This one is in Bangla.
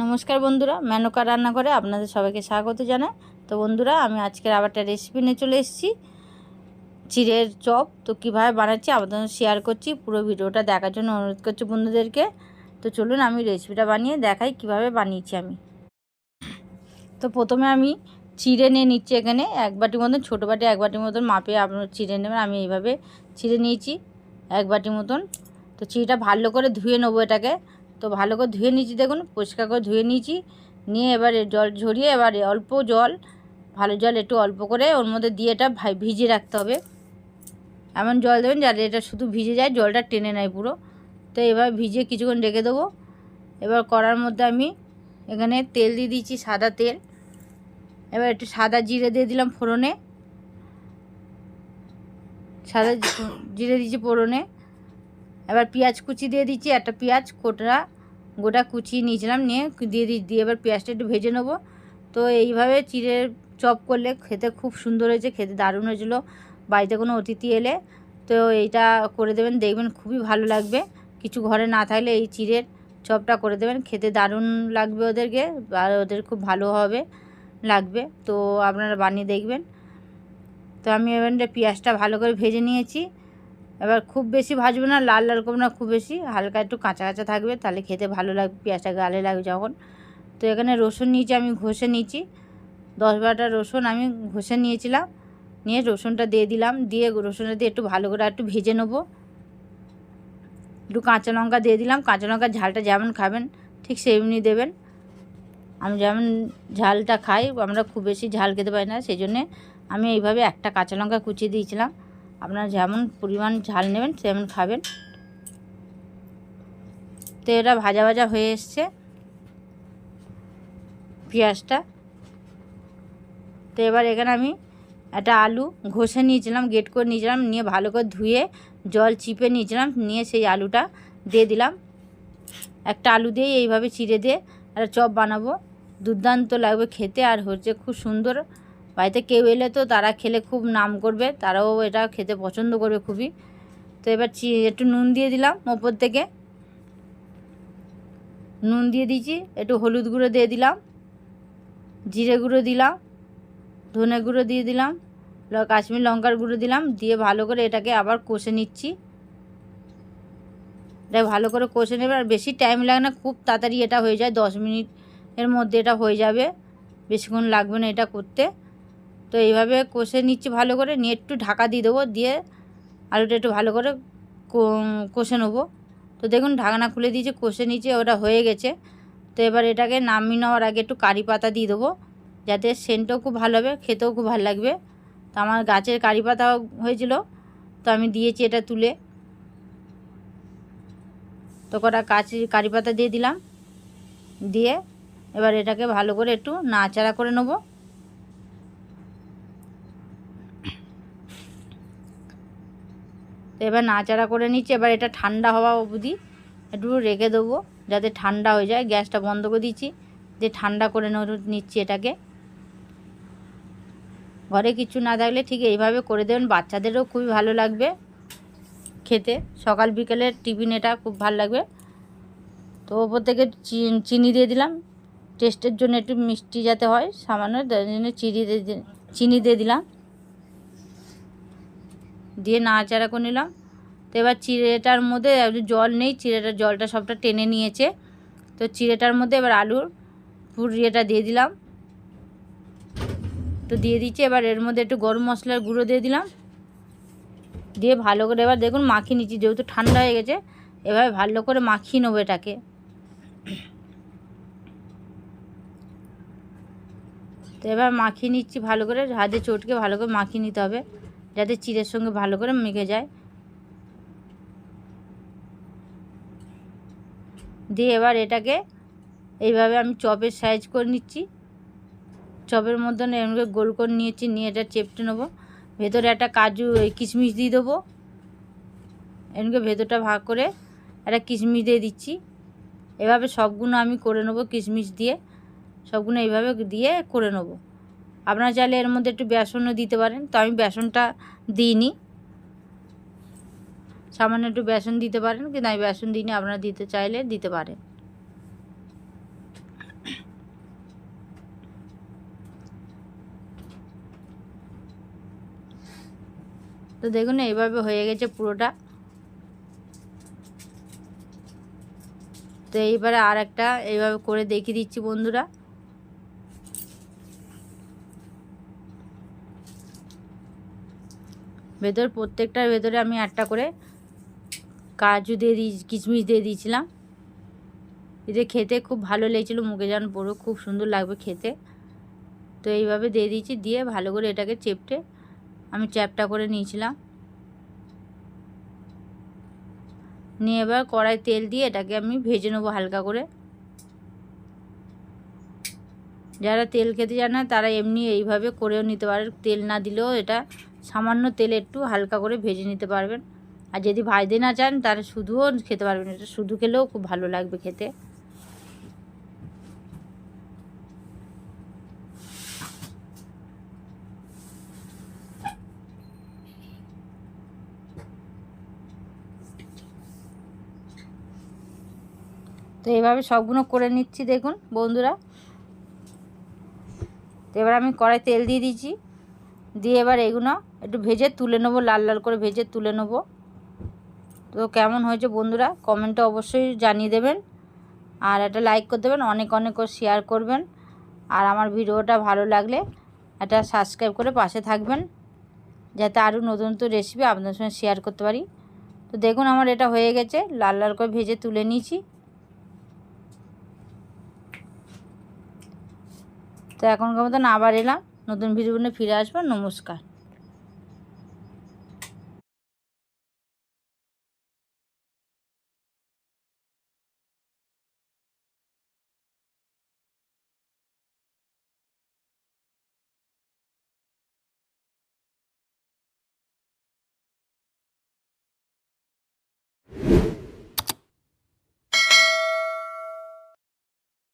নমস্কার বন্ধুরা, মেনকা রান্না করে আপনাদের সবাইকে স্বাগত জানাই। তো বন্ধুরা, আমি আজকের আবার একটা রেসিপি নিয়ে চলে এসেছি। চিড়ের চপ, তো কীভাবে বানাচ্ছি আপনাদের শেয়ার করছি, পুরো ভিডিওটা দেখার জন্য অনুরোধ করছি বন্ধুদেরকে। তো চলুন আমি রেসিপিটা বানিয়ে দেখাই কীভাবে বানিয়েছি আমি। তো প্রথমে আমি চিড়ে নিয়ে নিচ্ছি এখানে, এক বাটি মতন, ছোটো বাটি এক বাটির মতন মাপে আপনার চিড়ে নেবেন, আমি এইভাবে চিড়ে নিয়েছি, এক বাটি মতন। তো চিড়েটা ভালো করে ধুয়ে নেব এটাকে। তো ভালো করে ধুয়ে নিয়েছি, দেখুন, পরিষ্কার করে ধুয়ে নিয়েছি। নিয়ে এবারে জল ঝরিয়ে, এবারে অল্প জল, ভালো জল একটু অল্প করে ওর মধ্যে দিয়ে এটা ভিজিয়ে রাখতে হবে। এমন জল দেবেন যাতে এটা শুধু ভিজে যায়, জলটা টেনে নেয় পুরো। তো এবার ভিজিয়ে কিছুক্ষণ রেখে দেবো। এবার করার মধ্যে আমি এখানে তেল দিয়ে দিচ্ছি সাদা তেল। এবার একটু সাদা জিরে দিয়ে দিলাম ফোড়নে। সাদা জিরে দিচ্ছি ফোড়নে। এবার পেঁয়াজ কুচি দিয়ে দিচ্ছি একটা পেঁয়াজ কোটা গোটা কুচিয়ে নিয়েছিলাম, নিয়ে দিয়ে দিয়ে এবার পেঁয়াজটা একটু ভেজে নেব। তো এইভাবে চিড়ে চপ করলে খেতে খুব সুন্দর হয়েছে, খেতে দারুণ হয়েছিল। বাড়িতে কোনো অতিথি এলে তো এইটা করে দেবেন, দেখবেন খুবই ভালো লাগবে। কিছু ঘরে না থাকলে এই চিড়ের চপটা করে দেবেন, খেতে দারুণ লাগবে ওদেরকে আর ওদের খুব ভালো হবে, লাগবে। তো আপনারা বানিয়ে দেখবেন। তো আমি এবার পেঁয়াজটা ভালো করে ভেজে নিয়েছি। এবার খুব বেশি ভাজবো না, লাল লাল করব না, খুব বেশি। হালকা একটু কাঁচা কাঁচা থাকবে, তাহলে খেতে ভালো লাগবে, পেঁয়াজটা গালে লাগবে যখন। তো এখানে রসুন নিয়েছি, আমি ঘষে নিয়েছি। দশ বারোটা রসুন আমি ঘষে নিয়েছিলাম, নিয়ে রসুনটা দিয়ে দিলাম, দিয়ে রসুনটা দিয়ে একটু ভালো করে একটু ভেজে নেব। একটু কাঁচা লঙ্কা দিয়ে দিলাম, কাঁচা লঙ্কার ঝালটা যেমন খাবেন, ঠিক সেমনি দেবেন। আমি যেমন ঝালটা খাই, আমরা খুব বেশি ঝাল খেতে পারি না, সেই জন্যে আমি এইভাবে একটা কাঁচা লঙ্কা কুচিয়ে দিয়েছিলাম। আপনারা যেমন পরিমাণ ঝাল নেবেন তেমন খাবেন। তো এটা ভাজা ভাজা হয়ে এসছে পেঁয়াজটা। তো এবার এখানে আমি একটা আলু ঘষে নিয়েছিলাম গেট করে নিয়েছিলাম, নিয়ে ভালো করে ধুয়ে, জল চিপে নিয়েছিলাম, নিয়ে সেই আলুটা দিয়ে দিলাম। একটা আলু দিয়ে এইভাবে চিড়ে দিয়ে একটা চপ বানাবো। দুর্দান্ত লাগবে খেতে, আর হচ্ছে খুব সুন্দর বাড়িতে কেউ এলে তো তারা খেলে খুব নাম করবে, তারাও এটা খেতে পছন্দ করবে খুবই। তো এবার চি- একটু নুন দিয়ে দিলাম ওপর থেকে। নুন দিয়ে দিয়েছি, একটু হলুদ গুঁড়ো দিয়ে দিলাম, জিরে গুঁড়ো দিলাম, ধনে গুঁড়ো দিয়ে দিলাম কাশ্মীর লঙ্কার গুঁড়ো দিলাম, দিয়ে ভালো করে এটাকে আবার কষে নিচ্ছি। এটা ভালো করে কষে নেবে, আর বেশি টাইম লাগে না, খুব তাড়াতাড়ি এটা হয়ে যায়, দশ মিনিট এর মধ্যে এটা হয়ে যাবে, বেশিক্ষণ লাগবে না এটা করতে। তো এইভাবে কষে নিচ্ছি ভালো করে, নিয়ে একটু ঢাকা দিয়ে দেবো, দিয়ে আলুটা একটু ভালো করে কষে নেব। তো দেখুন ঢাকনা খুলে দিয়েছে, কষে নিচে ওটা হয়ে গেছে। তো এবার এটাকে নামিয়ে নেওয়ার আগে একটু কারি পাতা দিয়ে দেবো, যাতে সেন্টও খুব ভালো হবে, খেতেও খুব ভালো লাগবে। তো আমার গাছের কারি পাতা হয়েছিল, তো আমি দিয়েছি এটা তুলে। তো কটা কাচি কারি পাতা দিয়ে দিলাম। দিয়ে এবার এটাকে ভালো করে একটু নাচাড়া করে নেব। তো এবার নাড়াচাড়া করে নিচ্ছি, এবার এটা ঠান্ডা হওয়া অবধি একটু রেখে দেবো, যাতে ঠান্ডা হয়ে যায়। গ্যাসটা বন্ধ করে দিচ্ছি দিয়ে ঠান্ডা করে নিচ্ছি এটাকে। ঘরে কিছু না থাকলে ঠিক এইভাবে করে দেবেন, বাচ্চাদেরও খুবই ভালো লাগবে খেতে। সকাল বিকেলের টিফিন এটা খুব ভালো লাগবে। তো ওপর থেকে চিনি দিয়ে দিলাম। টেস্টের জন্য একটু মিষ্টি যাতে হয়, সামান্য চিনি দিয়ে চিনি দিয়ে দিলাম। দিয়ে নাড়াচাড়া করে নিলাম। তো এবার চিড়েটার মধ্যে জল নেই, চিড়েটার জলটা সবটা টেনে নিয়েছে। তো চিড়েটার মধ্যে এবার আলুর পুরিয়েটা দিয়ে দিলাম। তো দিয়ে দিচ্ছি, এবার এর মধ্যে একটু গরম মশলার গুঁড়ো দিয়ে দিলাম। দিয়ে ভালো করে এবার দেখুন মাখিয়ে নিচ্ছি, যেহেতু ঠান্ডা হয়ে গেছে এভাবে ভালো করে মাখিয়ে নেব এটাকে। তো এবার মাখিয়ে নিচ্ছি ভালো করে, হাতে চটকে ভালো করে মাখিয়ে নিতে হবে। যাতে চিড়ের সঙ্গে ভালো করে মেখে যায়। দিয়ে এবার এটাকে এইভাবে আমি চপের সাইজ করে নিচ্ছি। চপের মতন এমনি গোল করে নিয়েছি, নিয়ে এটা চেপটে নেব। ভেতরে একটা কাজু কিশমিশ দিয়ে দেবো। এমনি ভেতরটা ভাগ করে একটা কিশমিশ দিয়ে দিচ্ছি। এভাবে সবগুলো আমি করে নেব কিশমিশ দিয়ে। সবগুলো এইভাবে দিয়ে করে নেব। আপনারা চাইলে এর মধ্যে একটু বেসনও দিতে পারেন। তো আমি বেসনটা দিইনি। সামান্য একটু বেসন দিতে পারেন, কিন্তু আমি বেসন দিইনি, আপনারা দিতে চাইলে দিতে পারেন। তো দেখুন, এইভাবে হয়ে গেছে পুরোটা। তো এইবারে আর একটা এইভাবে করে দেখিয়ে দিচ্ছি বন্ধুরা। ভেতর প্রত্যেকটার ভেতরে আমি একটা করে কাজু দিয়ে দিই কিশমিশ দিয়ে দিয়েছিলাম। এতে খেতে খুব ভালো লেগেছিলো, মুখে যেন পড়ো খুব সুন্দর লাগবে খেতে। তো এইভাবে দিয়ে দিয়েছি, দিয়ে ভালো করে এটাকে চেপটে আমি চ্যাপটা করে নিয়েছিলাম। নিয়ে এবার কড়াই তেল দিয়ে এটাকে আমি ভেজে নেব হালকা করে। যারা তেল খেতে জানে না, তারা এমনি এইভাবে করেও নিতে পারে। তেল না দিলেও এটা সামান্য তেলে একটু হালকা করে ভেজে নিতে পারবেন। আর যদি ভাজতে না চান, তাহলে শুধুও খেতে পারবেন। এটা শুধু খেলেও খুব ভালো লাগবে খেতে। তো এইভাবে সবগুলো করে নিচ্ছি, দেখুন বন্ধুরা। তো এবার আমি কড়াই তেল দিয়ে দিয়েছি দিয়ে এবার এগুলো একটু ভেজে তুলে নেব, লাল লাল করে ভেজে তুলে নেব। তো কেমন হয়েছে বন্ধুরা কমেন্টে অবশ্যই জানিয়ে দেবেন। আর একটা লাইক করে দেবেন, অনেক অনেক শেয়ার করবেন। আর আমার ভিডিওটা ভালো লাগলে একটা সাবস্ক্রাইব করে পাশে থাকবেন, যাতে আরও নতুন নতুন রেসিপি আপনাদের সঙ্গে শেয়ার করতে পারি। তো দেখুন আমার এটা হয়ে গেছে, লাল লাল করে ভেজে তুলে নিয়েছি। তো এখনকার মতন আবার এলাম। নতুন ভিডিও নিয়ে ফিরে আসব। নমস্কার।